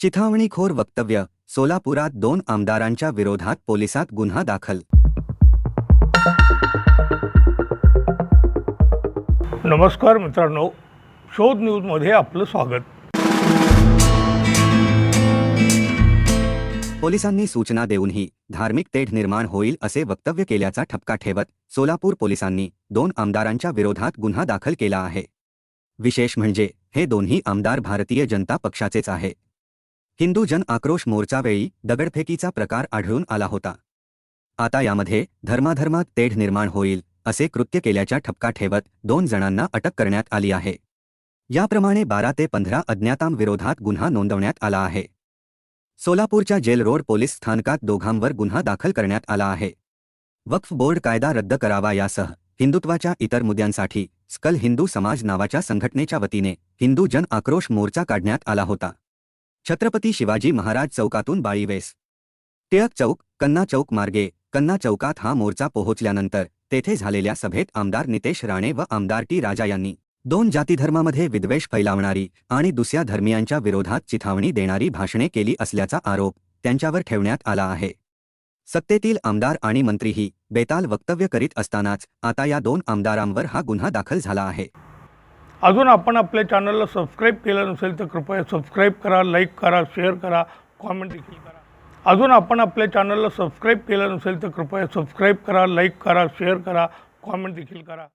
चिथावणीखोर वक्तव्य सोलापुरात दोन आमदारांच्या विरोधात पोलिसात गुन्हा दाखल. नमस्कार मित्रांनो शोध न्यूजमध्ये आपलं स्वागत. पोलिसांनी सूचना देऊनही धार्मिक तेढ निर्माण होईल असे वक्तव्य केल्याचा ठपका ठेवत सोलापूर पोलिसांनी दोन आमदारांच्या विरोधात गुन्हा दाखल केला आहे. विशेष म्हणजे हे दोन्ही आमदार भारतीय जनता पक्षाचेच आहे. हिंदू जन आक्रोश मोर्चावेळी दगडफेकीचा प्रकार आढळून आला होता. आता यामध्ये धर्माधर्मात तेढ निर्माण होईल असे कृत्य केल्याच्या ठपका ठेवत दोन जणांना अटक करण्यात आली आहे. याप्रमाणे बारा ते पंधरा अज्ञातांविरोधात गुन्हा नोंदवण्यात आला आहे. सोलापूरच्या जेल रोड पोलीस स्थानकात दोघांवर गुन्हा दाखल करण्यात आला आहे. वक्फ बोर्ड कायदा रद्द करावा यासह हिंदुत्वाच्या इतर मुद्द्यांसाठी स्कल हिंदू समाज नावाच्या संघटनेच्या वतीने हिंदू जन आक्रोश मोर्चा काढण्यात आला होता. छत्रपती शिवाजी महाराज चौकातून बाळीवेस टिळक चौक कन्ना चौक मार्गे कन्ना चौकात हा मोर्चा पोहोचल्यानंतर तेथे झालेल्या सभेत आमदार नितेश राणे व आमदार टी राजा यांनी दोन जातीधर्मामध्ये विद्वेष फैलावणारी आणि दुसऱ्या धर्मियांच्या विरोधात चिथावणी देणारी भाषणे केली असल्याचा आरोप त्यांच्यावर ठेवण्यात आला आहे. सत्तेतील आमदार आणि मंत्रीही बेताल वक्तव्य करीत असतानाच आता या दोन आमदारांवर हा गुन्हा दाखल झाला आहे. अजून आपण आपल्या चॅनलला सबस्क्राईब केलं नसेल तर कृपया सबस्क्राईब करा लाईक करा शेअर करा कॉमेंट देखील करा. अजून आपण आपल्या चॅनलला सबस्क्राईब केलं नसेल तर कृपया सबस्क्राईब करा लाईक करा शेअर करा कॉमेंट देखील करा.